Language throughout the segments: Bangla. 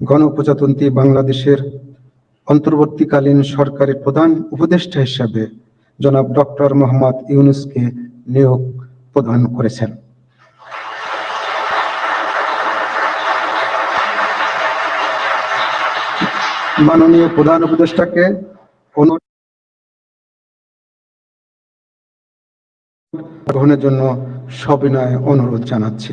গণপ্রজাতন্ত্রী বাংলাদেশের অন্তর্বর্তীকালীন সরকারের প্রধান উপদেষ্টা হিসাবে জনাব ডক্টর মোহাম্মদ ইউনুসকে নিয়োগ প্রদান করেছেন। মাননীয় প্রধান উপদেষ্টাকে গ্রহণের জন্য সবিনয় অনুরোধ জানাচ্ছি।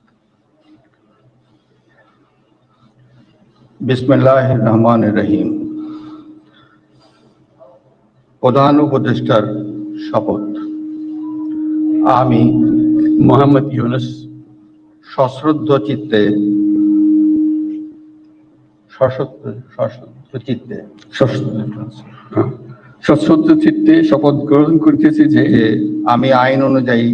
রহমান রহিম। প্রধান উপদেষ্টার শপথ। আমি মোহাম্মদ ইউনুস সশ্রদ্ধ চিত্তে সশস্ত্র সশস্ত্র চিত্তে সশ্রদ্ধ চিত্তে শপথ গ্রহণ করিতেছি যে আমি আইন অনুযায়ী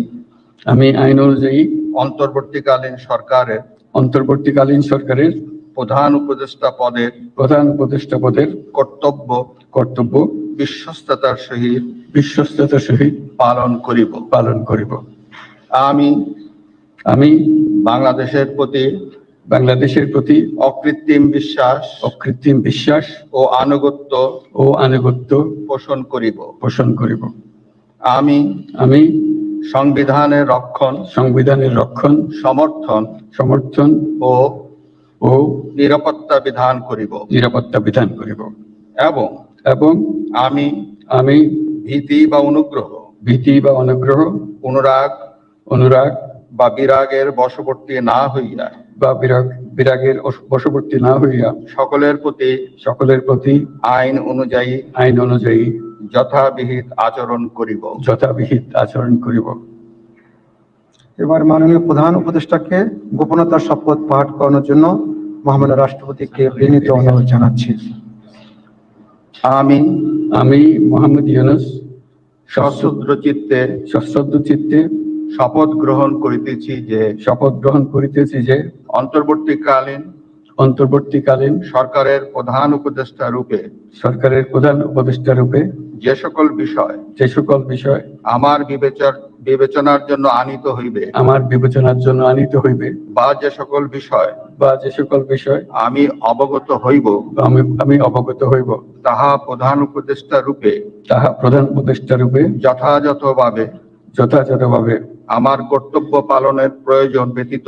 আমি আইন অনুযায়ী অন্তর্বর্তীকালীন সরকারের অন্তর্বর্তীকালীন সরকারের প্রধান উপদেষ্টা পদের প্রধান উপদেষ্টা পদের কর্তব্য কর্তব্য বিশ্বস্ততার সহিত বিশ্বস্ততার সহিত পালন করিব। পালন করিব। আমি আমি বাংলাদেশের প্রতি বাংলাদেশের প্রতি অকৃত্রিম বিশ্বাস অকৃত্রিম বিশ্বাস ও আনুগত্য ও আনুগত্য পোষণ করিব। পোষণ করিব। আমি আমি সংবিধানের রক্ষণ সংবিধানের রক্ষণ সমর্থন সমর্থন ও ও নিরাপত্তা বিধান করিব। নিরাপত্তা বিধান করিব। এবং এবং আমি আমি ভীতি বা অনুগ্রহ ভীতি বা অনুগ্রহ অনুরাগ অনুরাগ বা বিরাগের বশবর্তী না হইয়া বা বিরাগ বিরাগের বশবর্তী না হইয়া সকলের প্রতি সকলের প্রতি আইন অনুযায়ী আইন অনুযায়ী যথাবিহিত আচরণ করিব। যথাবিহিত আচরণ করিব। এবার মাননীয় প্রধান উপদেষ্টাকে গোপনতার শপথ পাঠ করানোর জন্য মহামান্য রাষ্ট্রপতিকে বিনীত অনুরোধ জানাচ্ছি। আমি আমি মোহাম্মদ ইউনুস সশ্রদ্র চিত্তে সশ্রদ্ধ চিত্তে শপথ গ্রহণ করিতেছি যে শপথ গ্রহণ করিতেছি যে অন্তর্বর্তীকালীন অন্তর্বর্তীকালীন সরকারের প্রধান উপদেষ্টা রূপে সরকারের প্রধান উপদেষ্টা রূপে যে সকল বিষয় যে সকল বিষয় আমার বিবেচন বিবেচনার জন্য আনিত হইবে আমার বিবেচনার জন্য আনিত হইবে বা যে সকল বিষয় বা যে সকল বিষয় আমি অবগত হইব আমি আমি অবগত হইব। তাহা প্রধান উপদেষ্টা রূপে তাহা প্রধান উপদেষ্টা রূপে যথাযথভাবে যথাযথভাবে আমার কর্তব্য পালনের প্রয়োজন ব্যতীত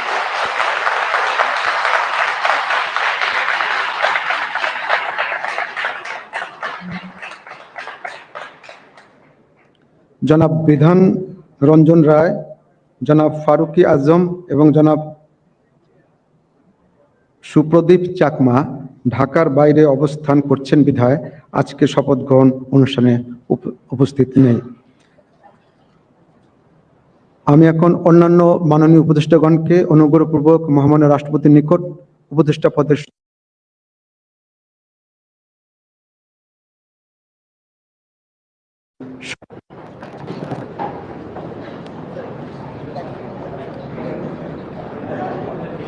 জনাব বিধান রঞ্জন রায়, জনাব ফারুকি আজম এবং জনাব সুপ্রদীপ চাকমা ঢাকার বাইরে অবস্থান করছেন বিধায়। আজকে শপথ গ্রহণ অনুষ্ঠানে উপ- উপস্থিত নেই। আমি এখন অন্যান্য মাননীয় উপদেষ্টাগণকে অনুগ্রহপূর্বক মহামান্য রাষ্ট্রপতির নিকট উপদেষ্টা পদের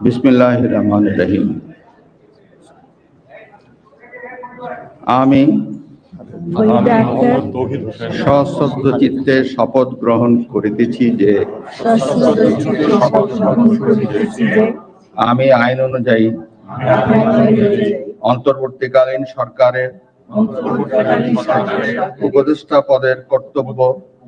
বিসমিল্লাহ রহমান রহিম আমি চিত্তে শপথ গ্রহণ করিতেছি যে, আমি আইন অনুযায়ী অন্তর্বর্তীকালীন সরকারের উপদেষ্টা পদের কর্তব্য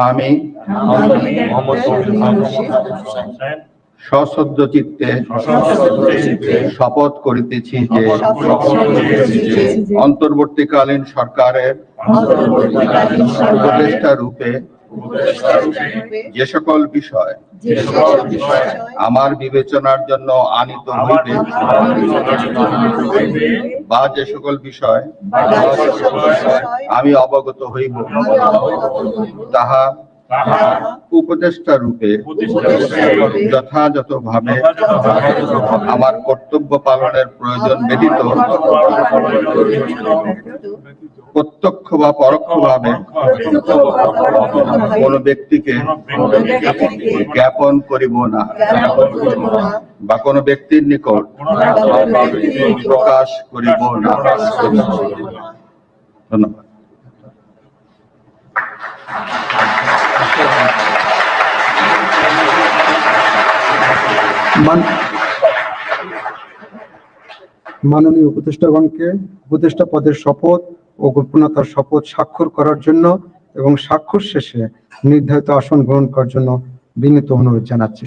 আমি সশ্রদ্ধ চিত্তে শপথ করিতেছি যে অন্তর্বর্তীকালীন সরকারের উপদেষ্টা রূপে যে সকল বিষয় যে সকল বিষয় আমার বিবেচনার জন্য আনিত হইবে বা যে সকল বিষয় আমি অবগত হইব তাহা উপদেষ্টা রূপে উপদেষ্টারূপে যথাযথভাবে আমার কর্তব্য পালনের প্রয়োজন ব্যতীত প্রত্যক্ষ বা পরোক্ষভাবে কোন ব্যক্তিকে জ্ঞাপন করিব না বা কোন ব্যক্তির নিকট প্রকাশ করিব না। ধন্যবাদ। মাননীয় উপদেষ্টাগণকে, উপদেষ্টা পদের শপথ ও গোপনীয়তার শপথ স্বাক্ষর করার জন্য এবং স্বাক্ষর শেষে নির্ধারিত আসন গ্রহণ করার জন্য বিনীত অনুরোধ জানাচ্ছি।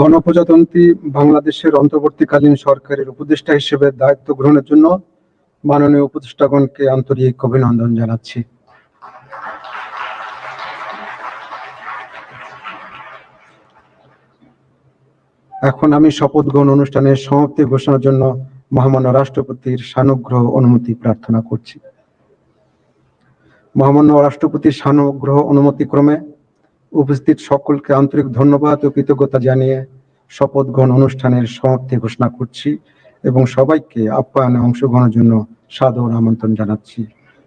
গণপ্রজাতন্ত্রী বাংলাদেশের অন্তর্বর্তীকালীন সরকারের উপদেষ্টা হিসেবে দায়িত্ব গ্রহণের জন্য মাননীয় উপদেষ্টাগণকে আন্তরিক অভিনন্দন জানাচ্ছি। এখন আমি শপথ গ্রহণ অনুষ্ঠানের সমাপ্তি ঘোষণার জন্য মহামান্য রাষ্ট্রপতির সানুগ্রহ অনুমতি প্রার্থনা করছি। মহামান্য রাষ্ট্রপতির সানুগ্রহ অনুমতি ক্রমে উপস্থিত সকলকে আন্তরিক ধন্যবাদ ও কৃতজ্ঞতা জানিয়ে শপথ গ্রহণ অনুষ্ঠানের সমাপ্তি ঘোষণা করছি এবং সবাইকে আপ্যায়নে অংশগ্রহণের জন্য সাদর আমন্ত্রণ জানাচ্ছি।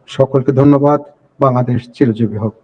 সকলকে ধন্যবাদ। বাংলাদেশ চিরজীবী হোক।